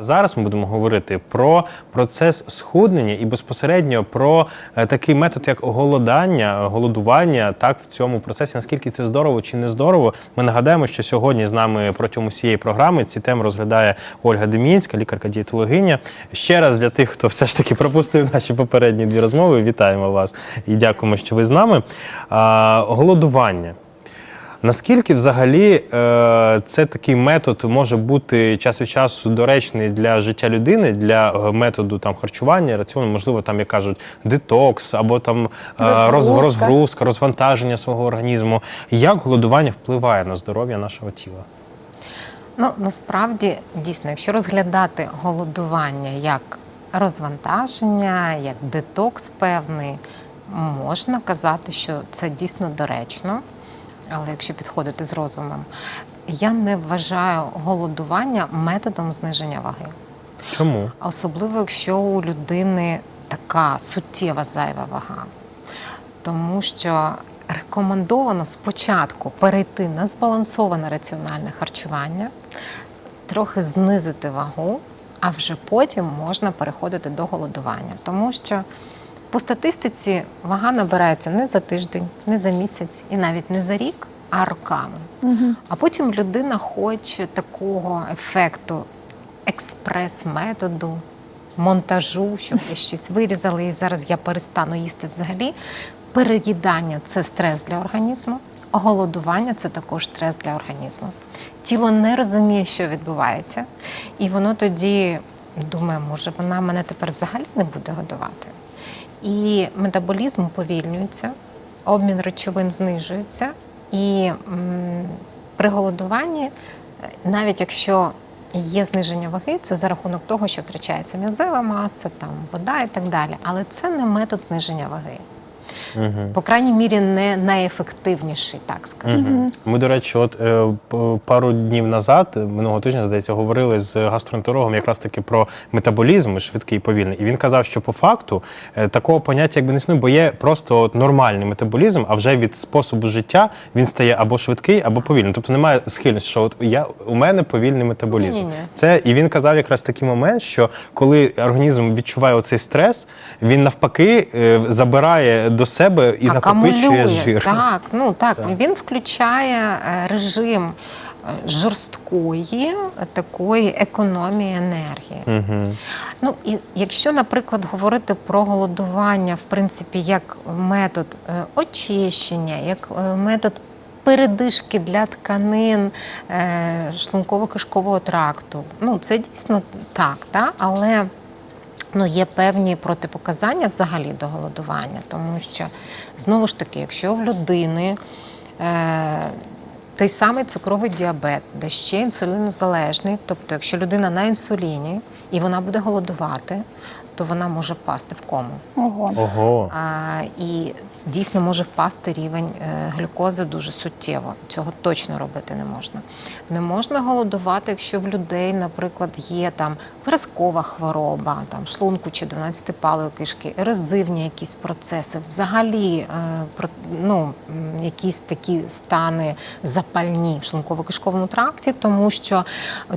Зараз ми будемо говорити про процес схуднення і безпосередньо про е, такий метод, як голодання, голодування. Так в цьому процесі наскільки це здорово чи не здорово. Ми нагадаємо, що сьогодні з нами протягом усієї програми ці теми розглядає Ольга Демінська, лікарка-дієтологиня. Ще раз для тих, хто все ж таки пропустив наші попередні дві розмови. Вітаємо вас і дякуємо, що ви з нами. Голодування. Наскільки взагалі е, це такий метод може бути час від часу доречний для життя людини, для е, методу там харчування, раціону, можливо, там як кажуть, детокс або там е, Розгрузка. розгрузка, розвантаження свого організму. Як голодування впливає на здоров'я нашого тіла? Ну насправді дійсно, якщо розглядати голодування як розвантаження, як детокс певний, можна казати, що це дійсно доречно. Але якщо підходити з розумом, я не вважаю голодування методом зниження ваги. Чому? Особливо, якщо у людини така суттєва зайва вага. Тому що рекомендовано спочатку перейти на збалансоване раціональне харчування, трохи знизити вагу, а вже потім можна переходити до голодування. Тому що по статистиці вага набирається не за тиждень, не за місяць і навіть не за рік, а роками. А потім людина хоче такого ефекту експрес-методу, монтажу, щоб я щось вирізали, і зараз я перестану їсти взагалі. Переїдання це стрес для організму, голодування це також стрес для організму. Тіло не розуміє, що відбувається, і воно тоді думає, може, вона мене тепер взагалі не буде годувати. І метаболізм уповільнюється, обмін речовин знижується, і при голодуванні, е, навіть якщо є зниження ваги, це за рахунок того, що втрачається м'язева маса, там вода і так далі. Але це не метод зниження ваги. Угу. По крайній мірі, не найефективніший, так скажемо. Угу. Ми, до речі, от е, пару днів назад, е, минулого тижня, здається, говорили з гастроентерологом якраз таки про метаболізм швидкий і повільний. І він казав, що по факту е, такого поняття якби не існує, бо є просто от нормальний метаболізм, а вже від способу життя він стає або швидкий, або повільний. Тобто немає схильності, що от я у мене повільний метаболізм. Ні-ні-ні. Це і він казав якраз такий момент, що коли організм відчуває оцей стрес, він навпаки забирає до себе і накопичує жир. Так, ну так, Так. він включає е, режим е, жорсткої такої економії енергії. Угу. Ну і якщо, наприклад, говорити про голодування, в принципі, як метод е, очищення, як метод передишки для тканин шлунково-кишкового тракту, ну це дійсно так, та? але ну, є певні протипоказання взагалі до голодування, тому що знову ж таки, якщо в людини е, той самий цукровий діабет, де ще інсулінозалежний, тобто, якщо людина на інсуліні і вона буде голодувати, то вона може впасти в кому. Ого. Ого. А, і дійсно може впасти рівень е, глюкози дуже суттєво. Цього точно робити не можна. Не можна голодувати, якщо в людей, наприклад, є там виразкова хвороба, там шлунку чи 12-палої кишки, ерозивні якісь процеси, взагалі е, про- ну, якісь такі стани запальні в шлунково-кишковому тракті, тому що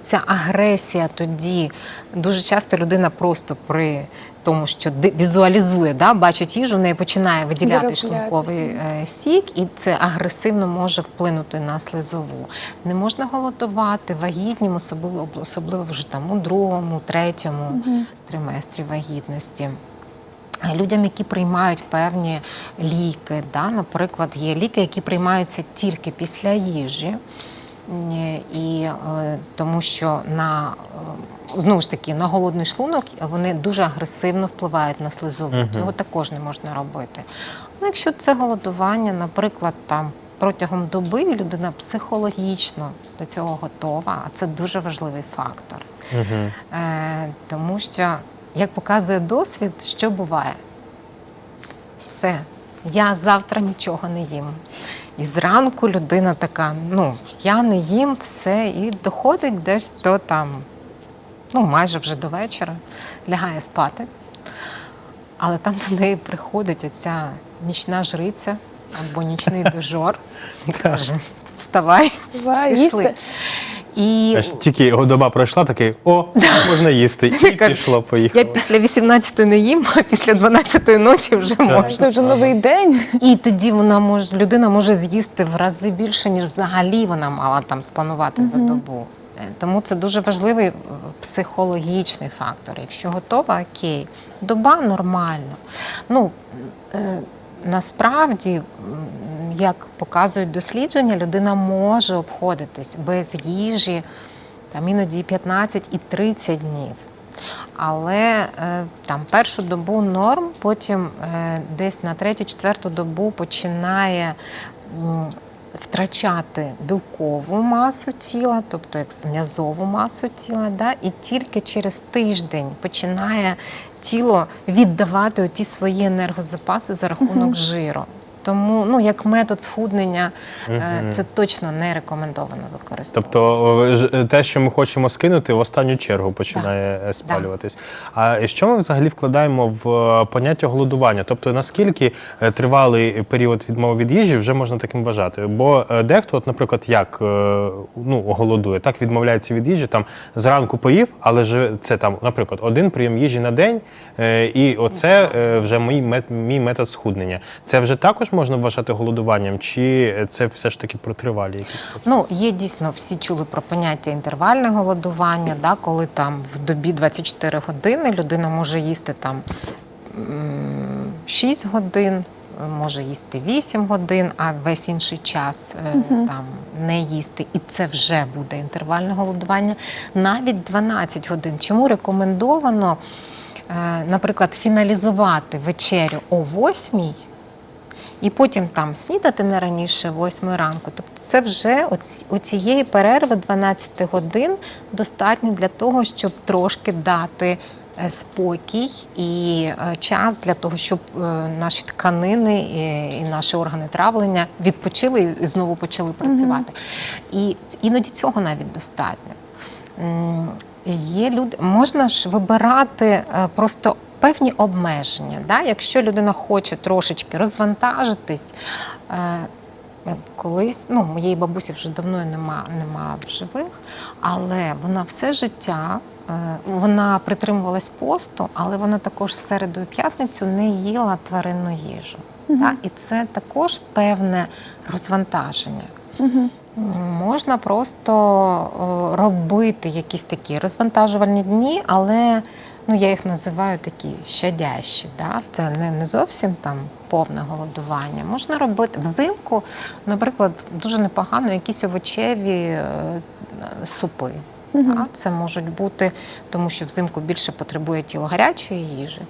ця агресія тоді дуже часто людина просто при тому, що візуалізує, да, бачить їжу, в неї починає виділяти шлунковий е, сік, і це агресивно може вплинути на слизову. Не можна голодувати вагітнім, особливо, особливо вже там у другому, третьому триместрі вагітності. Людям, які приймають певні ліки, да, наприклад, є ліки, які приймаються тільки після їжі, і е, тому що на е, знову ж таки на голодний шлунок вони дуже агресивно впливають на слизову. Мгм. Цього також не можна робити. Ну, якщо це голодування, наприклад, там протягом доби людина психологічно до цього готова, а це дуже важливий фактор. Е, тому що, як показує досвід, що буває? Все, я завтра нічого не їм. І зранку людина така: ну, я не їм все, і доходить десь до там, ну, майже вже до вечора, лягає спати. Але там до неї приходить оця нічна жриця або нічний дожор і каже: вставай, Вставай, пішли. І Аж тільки його доба пройшла, такий о, можна їсти. І Я кажу, пішло, я поїхало. після 18 не їм, а після 12 ночі вже можна. Це вже новий день. І тоді вона може людина може з'їсти в рази більше, ніж взагалі вона мала там спланувати за добу. Е, Тому це дуже важливий е, психологічний фактор. Якщо готова, окей, доба нормально. Ну е, насправді, м, як показують дослідження, людина може обходитись без їжі там іноді 15 і 30 днів. Але е, там першу добу норм, потім е, десь на третю-четверту добу починає втрачати білкову масу тіла, тобто як м'язову масу тіла, да? і тільки через тиждень починає тіло віддавати оті свої енергозапаси за рахунок жиру. Тому, ну, як метод схуднення, е, це точно не рекомендовано використовувати. Тобто ж- те, що ми хочемо скинути, в останню чергу починає е, спалюватись. А що ми взагалі вкладаємо в е, поняття голодування? Тобто наскільки е, тривалий період відмови від їжі вже можна таким вважати? Бо е, дехто, от, наприклад, як е, ну, голодує, так відмовляється від їжі, там зранку поїв, але ж це там, наприклад, один прийом їжі на день, е, і оце е, вже мій мій метод схуднення. Це вже також можна вважати голодуванням, чи це все ж таки про тривалі якісь процеси? Ну, є дійсно, всі чули про поняття інтервальне голодування, да, коли там в добі 24 години людина може їсти там 6 годин, може їсти 8 годин, а весь інший час е, там не їсти. І це вже буде інтервальне голодування. Навіть 12 годин. Чому рекомендовано, е, наприклад, фіналізувати вечерю о 8 і потім там снідати не раніше 8 ранку. Тобто це вже оці- оцієї перерви 12 годин достатньо для того, щоб трошки дати е, спокій і е, час для того, щоб е, наші тканини і, наші органи травлення відпочили і знову почали працювати. І іноді цього навіть достатньо. Є люди, можна ж вибирати просто певні обмеження. Да? Якщо людина хоче трошечки розвантажитись, е, е, колись, ну, моєї бабусі вже давно нема, нема в живих, але вона все життя. е, Вона притримувалась посту, але вона також в середу і п'ятницю не їла тваринну їжу. Да? І це також певне розвантаження. М, Можна просто робити якісь такі розвантажувальні дні, але ну, я їх називаю такі щадящі. Да? Це не, не зовсім там повне голодування. Можна робити взимку, наприклад, дуже непогано якісь овочеві е, супи. Да? Це можуть бути, тому що взимку більше потребує тіло гарячої їжі.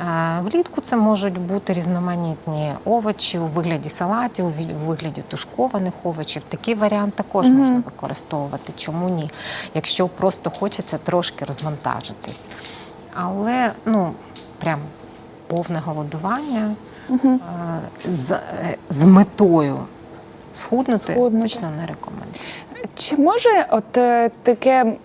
Е, Влітку це можуть бути різноманітні овочі у вигляді салатів, у вигляді тушкованих овочів. Такий варіант також Мгм. можна використовувати. Чому ні? Якщо просто хочеться трошки розвантажитись. Але ну прям повне голодування е, з, е, з метою схуднути, Схуднути. точно не рекомендую. Чи може от е, таке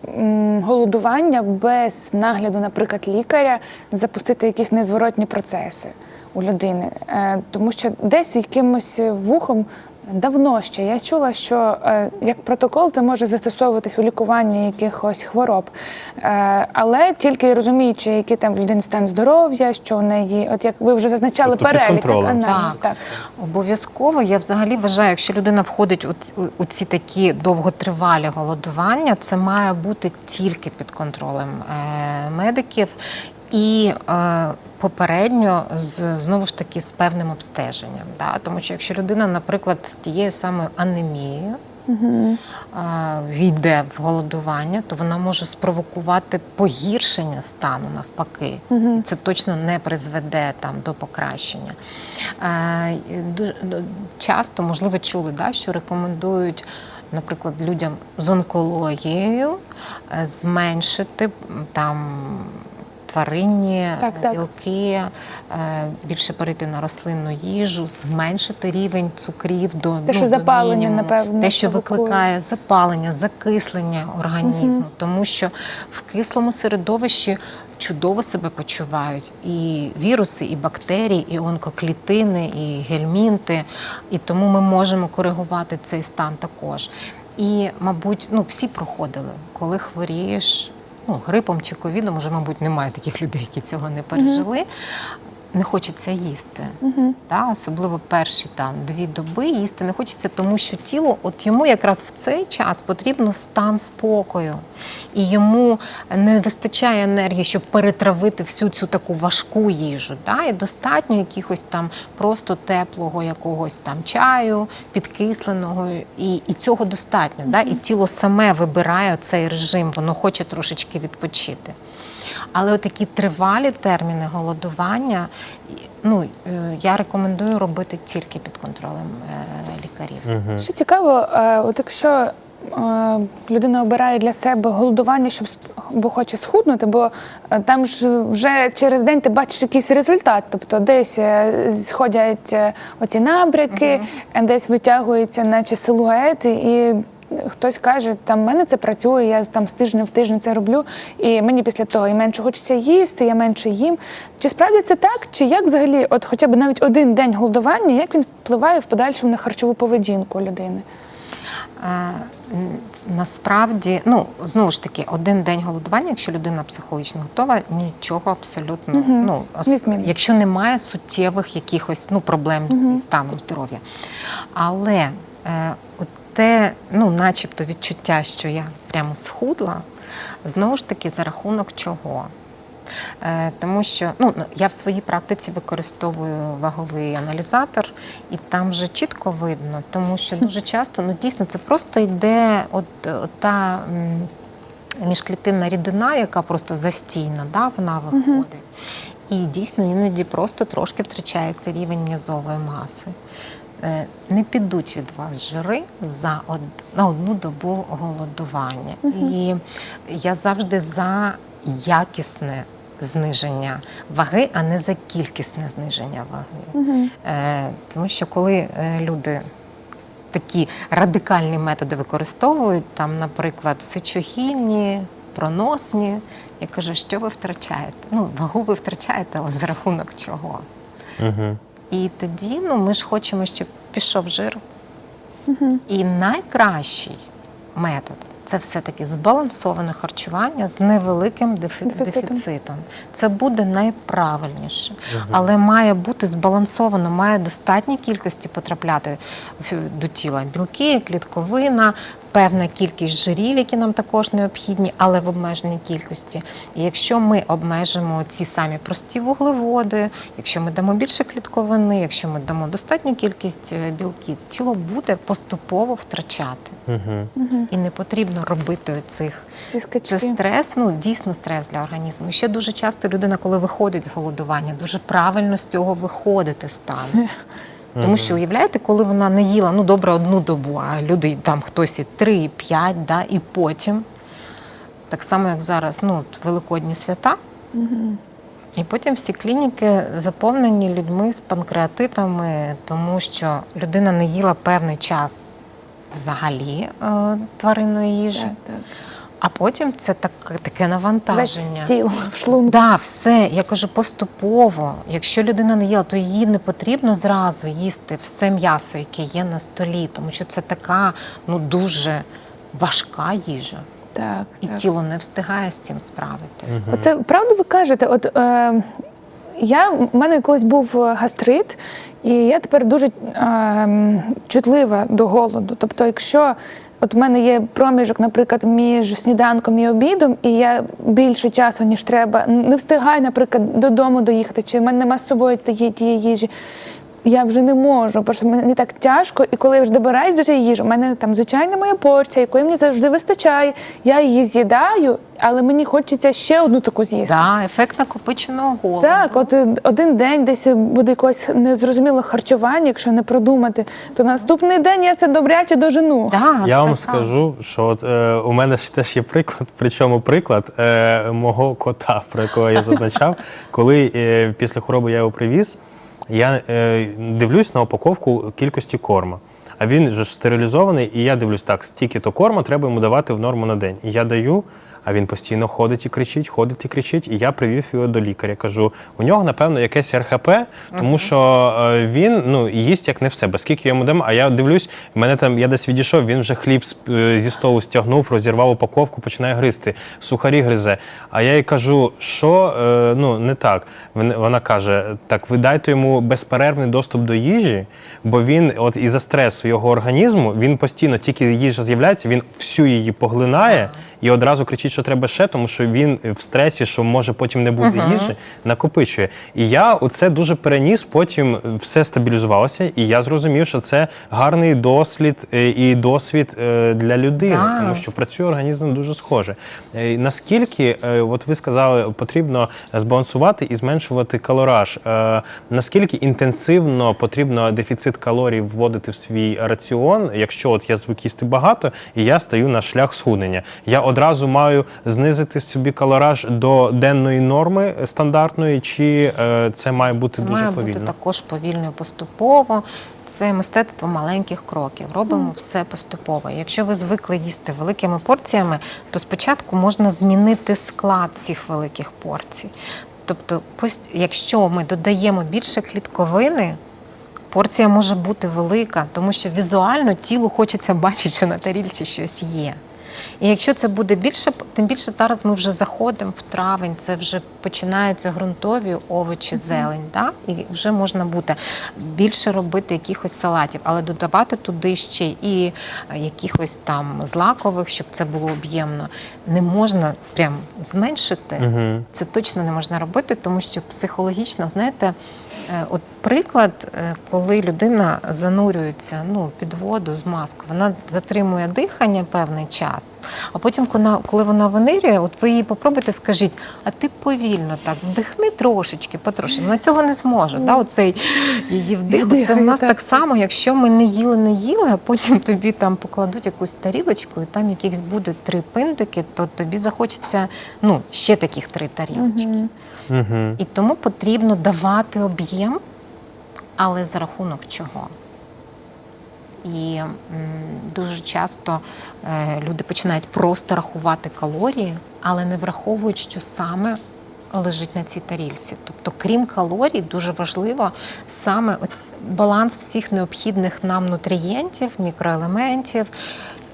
голодування без нагляду, наприклад, лікаря, запустити якісь незворотні процеси у людини? Тому що десь якимось вухом давно ще. Я чула, що е, як протокол це може застосовуватись у лікуванні якихось хвороб, Е, але тільки розуміючи, який там в людини стан здоров'я, що у неї, от як ви вже зазначали, Тобто перелік аналіз, Так. так. Обов'язково. Я взагалі вважаю, якщо людина входить у, у, у ці такі довготривалі голодування, це має бути тільки під контролем е, медиків і е, попередньо з знову ж таки з певним обстеженням. Да? Тому що якщо людина, наприклад, з тією самою анемією. Угу. е, Війде в голодування, то вона може спровокувати погіршення стану навпаки. Угу. І Це точно не призведе там до покращення. Е, дуже часто, можливо, чули, да, що рекомендують, наприклад, людям з онкологією е, зменшити там. Тваринні Так, так. білки, е, більше перейти на рослинну їжу, зменшити рівень цукрів до, Те, що до запалення, мінімуму. напевно, те, що провокує. викликає запалення, закислення організму, тому що в кислому середовищі чудово себе почувають і віруси, і бактерії, і онкоклітини, і гельмінти. І тому ми можемо коригувати цей стан також. І, мабуть, ну всі проходили, коли хворієш ну, грипом чи ковідом, може, мабуть, немає таких людей, які цього не пережили. Не хочеться їсти, Угу. та, особливо перші там дві доби їсти не хочеться, тому що тіло, от йому якраз в цей час потрібно стан спокою, і йому не вистачає енергії, щоб перетравити всю цю таку важку їжу. Та, і достатньо якихось там просто теплого якогось там чаю, підкисленого, і, і цього достатньо. Да? І тіло саме вибирає цей режим, воно хоче трошечки відпочити. Але такі тривалі терміни голодування, ну е, я рекомендую робити тільки під контролем е, лікарів. Угу. Ще цікаво, е, от якщо людина обирає для себе голодування, щоб сп- бо хоче схуднути, бо там ж вже через день ти бачиш якийсь результат. Тобто десь сходять оці набряки, е, десь витягується, наче силует, і хтось каже, там в мене це працює, я там з тижня в тиждень це роблю, і мені після того і менше хочеться їсти, я менше їм. Чи справді це так? Чи як взагалі, от хоча б навіть один день голодування, як він впливає в подальшому на харчову поведінку людини? Е, м, Насправді, ну знову ж таки, один день голодування, якщо людина психологічно готова, нічого абсолютно. Мгм. Ну ос- Не якщо немає суттєвих якихось ну проблем Мгм. зі станом здоров'я. Але е, те, ну, начебто, відчуття, що я прямо схудла, знову ж таки, за рахунок чого? Е, Тому що ну, я в своїй практиці використовую ваговий аналізатор, і там вже чітко видно, тому що дуже часто ну, дійсно це просто йде от, от та міжклітинна рідина, яка просто застійна, да, вона виходить. І дійсно іноді просто трошки втрачається рівень м'язової маси. Е, Не підуть від вас жири за од... на одну добу голодування. І я завжди за якісне зниження ваги, а не за кількісне зниження ваги. Е, Тому що коли е, люди такі радикальні методи використовують, там, наприклад, сечогінні, проносні, я кажу, що ви втрачаєте? Ну, вагу ви втрачаєте, але за рахунок чого? Угу. І тоді ну, ми ж хочемо, щоб пішов жир. І найкращий метод це все-таки збалансоване харчування з невеликим дефі- Дефіцитом. дефіцитом. Це буде найправильніше. Але має бути збалансовано, має достатній кількості потрапляти до тіла білки, клітковина, певна кількість жирів, які нам також необхідні, але в обмеженій кількості. І якщо ми обмежимо ці самі прості вуглеводи, якщо ми дамо більше клітковини, якщо ми дамо достатню кількість е, білків, тіло буде поступово втрачати. Угу. І не потрібно робити цих. Ці скачки. Це стрес, ну дійсно стрес для організму. І ще дуже часто людина, коли виходить з голодування, дуже правильно з цього виходити стане. Тому що уявляєте, коли вона не їла ну добре одну добу, а люди там хтось і три, і п'ять, да, і потім, так само як зараз, ну великодні свята. І потім всі клініки заповнені людьми з панкреатитами, тому що людина не їла певний час взагалі е, тваринної їжі, Так, так. А потім це так, таке Весь навантаження. стіл в шлунку. Да, все. Я кажу поступово. Якщо людина не їла, то їй не потрібно зразу їсти все м'ясо, яке є на столі, тому що це така ну дуже важка їжа, Так, і так. тіло не встигає з цим справитись. Оце правду ви кажете? От е, я в мене колись був гастрит, і я тепер дуже е, чутлива до голоду. Тобто, якщо от в мене є проміжок, наприклад, між сніданком і обідом, і я більше часу, ніж треба, не встигаю, наприклад, додому доїхати, чи в мене нема з собою тієї їжі. Я вже не можу, просто мені так тяжко, і коли я вже добираюсь до цієї їжі, у мене там звичайна моя порція, якої мені завжди вистачає. Я її з'їдаю, але мені хочеться ще одну таку з'їсти. Да, ефект накопиченого голоду. Так, от е, один день десь буде якось незрозуміле харчування, якщо не продумати, то наступний день я це добряче дожену. Да, Я це вам так. скажу, що от, е, у мене ж теж є приклад, причому приклад е, мого кота, про якого я зазначав. Коли е, після хвороби я його привіз, я е, дивлюсь на упаковку кількості корма. А він же ж стерилізований, і я дивлюсь, так, стільки то корма треба йому давати в норму на день. І я даю, А він постійно ходить і кричить, ходить і кричить. І я привів його до лікаря. Кажу, у нього, напевно, якесь РХП, тому що е, він ну, їсть як не в себе. Скільки йому дамо, а я дивлюсь, мене там я десь відійшов, він вже хліб е, зі столу стягнув, розірвав упаковку, починає гризти, сухарі гризе. А я їй кажу, що е, ну, не так. Вон- Вона каже: так, ви дайте йому безперервний доступ до їжі, бо він, от із-за стресу його організму, він постійно, тільки їжа з'являється, він всю її поглинає і одразу кричить, що треба ще, тому що він в стресі, що може потім не бути їжі, накопичує. І я оце дуже переніс, потім все стабілізувалося, і я зрозумів, що це гарний дослід е, і досвід е, для людини, Так. тому що працює організм дуже схоже. Е, Наскільки, е, от ви сказали, потрібно збалансувати і зменшувати калораж. Е, Наскільки інтенсивно потрібно дефіцит калорій вводити в свій раціон, якщо от я звик їсти багато, і я стаю на шлях схуднення. Я одразу маю знизити собі калораж до денної норми стандартної, чи е, це має бути Це дуже має повільно? бути також повільно і поступово. Це мистецтво маленьких кроків. Робимо все поступово. Якщо ви звикли їсти великими порціями, то спочатку можна змінити склад цих великих порцій. Тобто, якщо ми додаємо більше клітковини, порція може бути велика, тому що візуально тілу хочеться бачити, що на тарілці щось є. І якщо це буде більше, тим більше зараз ми вже заходимо в травень, це вже починаються ґрунтові овочі, зелень, да? і вже можна буде більше робити якихось салатів, але додавати туди ще і е, якихось там злакових, щоб це було об'ємно. Не можна прям зменшити. Це точно не можна робити, тому що психологічно, знаєте, от приклад, е, коли людина занурюється ну, під воду з маскою, вона затримує дихання певний час, а потім, коли вона- винирює, от ви їй попробуйте, скажіть, а ти повільно так вдихни трошечки, потрошки. Вона цього не зможе. Да? Оцей її вдих. Це в нас так. так само, якщо ми не їли, не їли, а потім тобі там покладуть якусь тарілочку, і там якихось буде три пиндики, то тобі захочеться ну, ще таких три тарілочки. Мгм. Мгм. І тому потрібно давати об'єм, але за рахунок чого. І дуже часто е, люди починають просто рахувати калорії, але не враховують, що саме лежить на цій тарілці. Тобто, крім калорій, дуже важливо саме баланс всіх необхідних нам нутрієнтів, мікроелементів,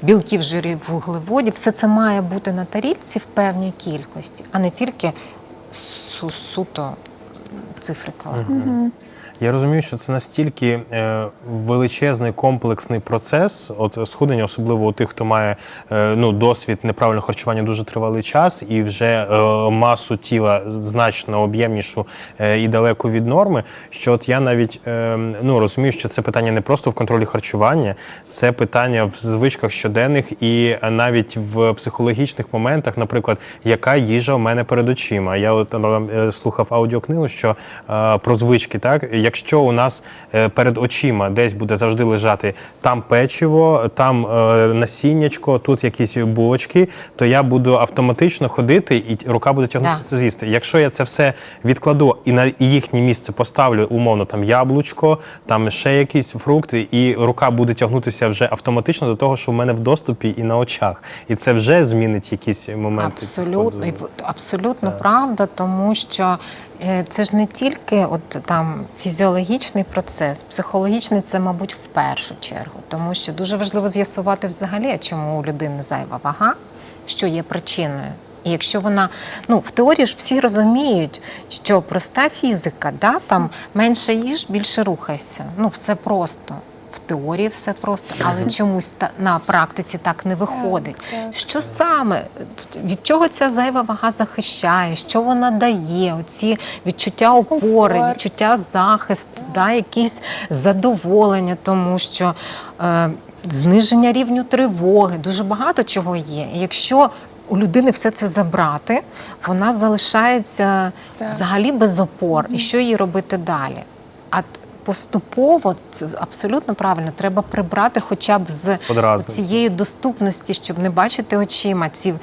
білків, жирів, вуглеводів. Все це має бути на тарілці в певній кількості, а не тільки суто цифри калорій. Мгм. Я розумію, що це настільки е, величезний комплексний процес, от схуднення, особливо у тих, хто має е, ну, досвід неправильного харчування дуже тривалий час і вже е, масу тіла значно об'ємнішу і далеко від норми. Що от я навіть ну, розумію, що це питання не просто в контролі харчування, це питання в звичках щоденних і навіть в психологічних моментах, наприклад, яка їжа у мене перед очима. Я от слухав аудіокнигу, що про звички, так якщо у нас е, перед очима десь буде завжди лежати там печиво, там е, насіннячко, тут якісь булочки, то я буду автоматично ходити і рука буде тягнутися Да. це з'їсти. Якщо я це все відкладу і на їхнє місце поставлю, умовно там яблучко, там ще якісь фрукти, і рука буде тягнутися вже автоматично до того, що в мене в доступі і на очах. І це вже змінить якісь моменти. Абсолютно, абсолютно правда, тому що це ж не тільки от там фізіологічний процес, психологічний це, мабуть, в першу чергу, тому що дуже важливо з'ясувати взагалі, чому у людини зайва вага, що є причиною. І якщо вона, ну в теорії ж всі розуміють, що проста фізика, да, там менше їж, більше рухайся. Ну, все просто. В теорії все просто, але чомусь та, на практиці так не виходить. Що саме від чого ця зайва вага захищає? Що вона дає? Оці відчуття опори, відчуття захисту, да, якісь задоволення, тому що е, зниження рівню тривоги, дуже багато чого є. І якщо у людини все це забрати, вона залишається Так. взагалі без опор. І що їй робити далі? А поступово абсолютно правильно. Треба прибрати хоча б з Одразу. цієї доступності, щоб не бачити очима. Ці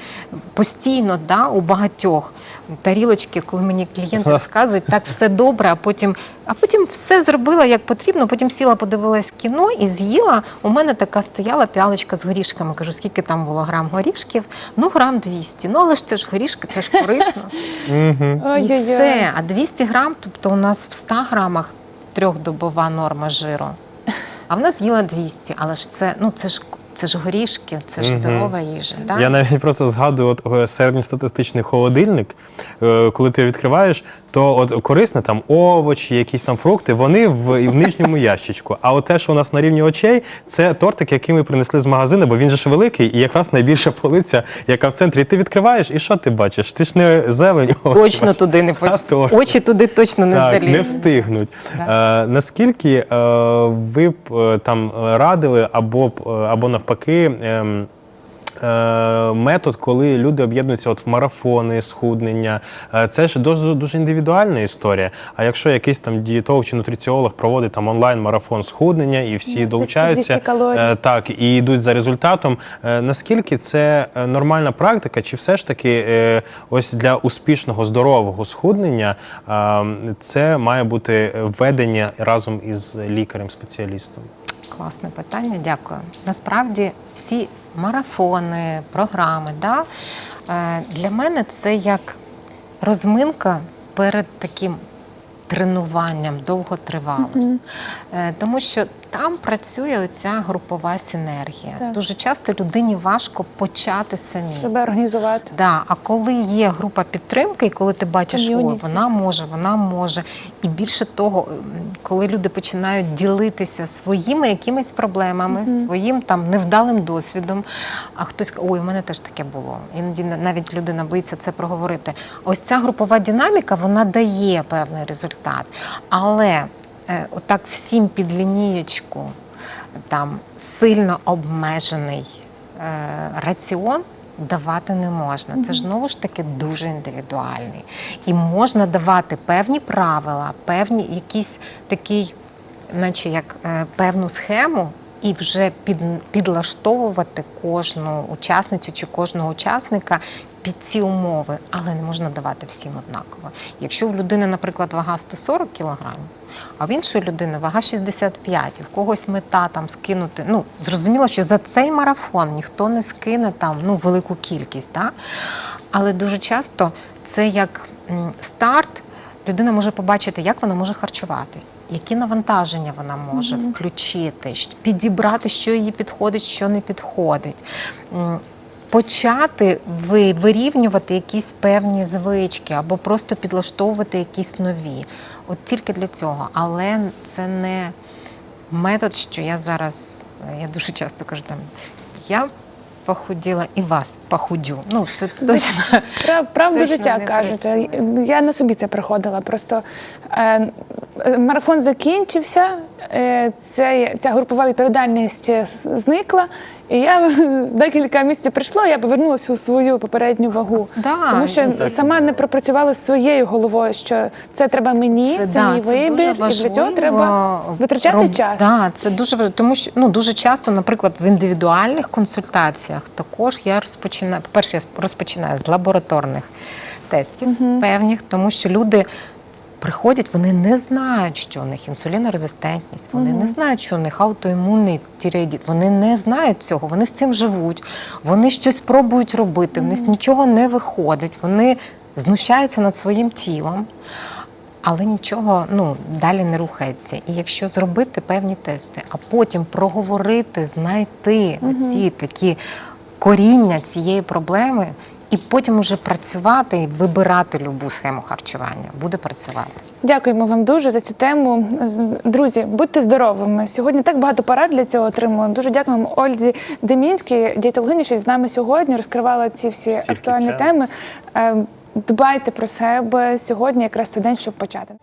постійно да, у багатьох тарілочки, коли мені клієнти розказують, так все добре, а потім, а потім все зробила як потрібно. Потім сіла, подивилась кіно і з'їла. У мене така стояла п'ялочка з горішками. Кажу, скільки там було грам горішків? Ну, грам 200. Ну, але ж це ж горішки, це ж корисно. І все. А 200 грам, тобто у нас в 100 грамах трьохдобова норма жиру. А в нас їла 200, але ж це, ну, це ж це ж горішки, це ж здорова їжа. Да? Я навіть просто згадую от е, середньостатистичний холодильник. е, Коли ти його відкриваєш, то от корисне там овочі, якісь там фрукти, вони в, в нижньому ящичку. А от те, що у нас на рівні очей, це тортик, який ми принесли з магазину, бо він же ж великий і якраз найбільша полиця, яка в центрі. Ти відкриваєш, і що ти бачиш? Ти ж не зелень. овочі Точно бачиш. туди не А Очі туди точно не Так, не залізуть. встигнуть. Е, наскільки е, ви б е, там радили або або навпаки. Ем, е, Метод, коли люди об'єднуються от в марафони, схуднення, е, це ж дуже, дуже індивідуальна історія. А якщо якийсь там дієтолог чи нутриціолог проводить там онлайн марафон схуднення і всі Ну, долучаються, 1200 калорій. е, так і йдуть за результатом. Наскільки це нормальна практика, чи все ж таки ось для успішного здорового схуднення е, це має бути введення разом із лікарем-спеціалістом? Класне питання, дякую. Насправді всі марафони, програми, да, е, для мене це як розминка перед таким тренуванням довготривалим. Е, Тому що там працює оця групова синергія. Так. Дуже часто людині важко почати самі. Себе організувати. Да, а коли є група підтримки, і коли ти бачиш, Ком'юніті. вона може, вона може. І більше того, коли люди починають ділитися своїми якимись проблемами, своїм там невдалим досвідом, а хтось ой, у мене теж таке було. Іноді на- навіть людина боїться це проговорити. Ось ця групова динаміка вона дає певний результат. Але отак всім під лінієчку там сильно обмежений е, раціон давати не можна. Це ж знову ж таки дуже індивідуальний. І можна давати певні правила, певні якісь такий, наче як е, певну схему. І вже під, підлаштовувати кожну учасницю чи кожного учасника під ці умови, але не можна давати всім однаково. Якщо в людини, наприклад, вага 140 кілограмів, а в іншої людини вага 65, і в когось мета там скинути. Ну, зрозуміло, що за цей марафон ніхто не скине там ну, велику кількість. Да? Але дуже часто це як старт. Людина може побачити, як вона може харчуватись, які навантаження вона може включити, підібрати, що їй підходить, що не підходить. Почати ви- вирівнювати якісь певні звички або просто підлаштовувати якісь нові. От тільки для цього. Але це не метод, що я зараз, я дуже часто кажу, там я похуділа і вас похудю. Ну, це точно. Прав, правду Точно життя кажете. Я на собі це приходила. Просто е, е, марафон закінчився, е, ця, ця групова відповідальність е, зникла, і я декілька місяців прийшло, я повернулася у свою попередню вагу. Да, Тому що ну, так. сама не пропрацювала з своєю головою, що це треба мені, це, да, мій це вибір, і для цього треба витрачати роб- час. Да, це дуже важливо, тому що ну дуже часто, наприклад, в індивідуальних консультаціях також я розпочинаю. По-перше, я розпочинаю з лабораторних тестів певних, тому що люди. Приходять, вони не знають, що у них інсулінорезистентність, вони не знають, що у них аутоімунний тіреїдіт, вони не знають цього, вони з цим живуть, вони щось пробують робити, в них нічого не виходить, вони знущаються над своїм тілом, але нічого ну, далі не рухається. І якщо зробити певні тести, а потім проговорити, знайти ці такі коріння цієї проблеми, і потім уже працювати і вибирати любу схему харчування, буде працювати. Дякуємо вам дуже за цю тему. Друзі, будьте здоровими. Сьогодні так багато порад для цього отримали. Дуже дякуємо Ользі Демінській, дієтологині, що з нами сьогодні розкривала ці всі Стільки актуальні тем. теми. Е, Дбайте про себе сьогодні, якраз той день, щоб почати.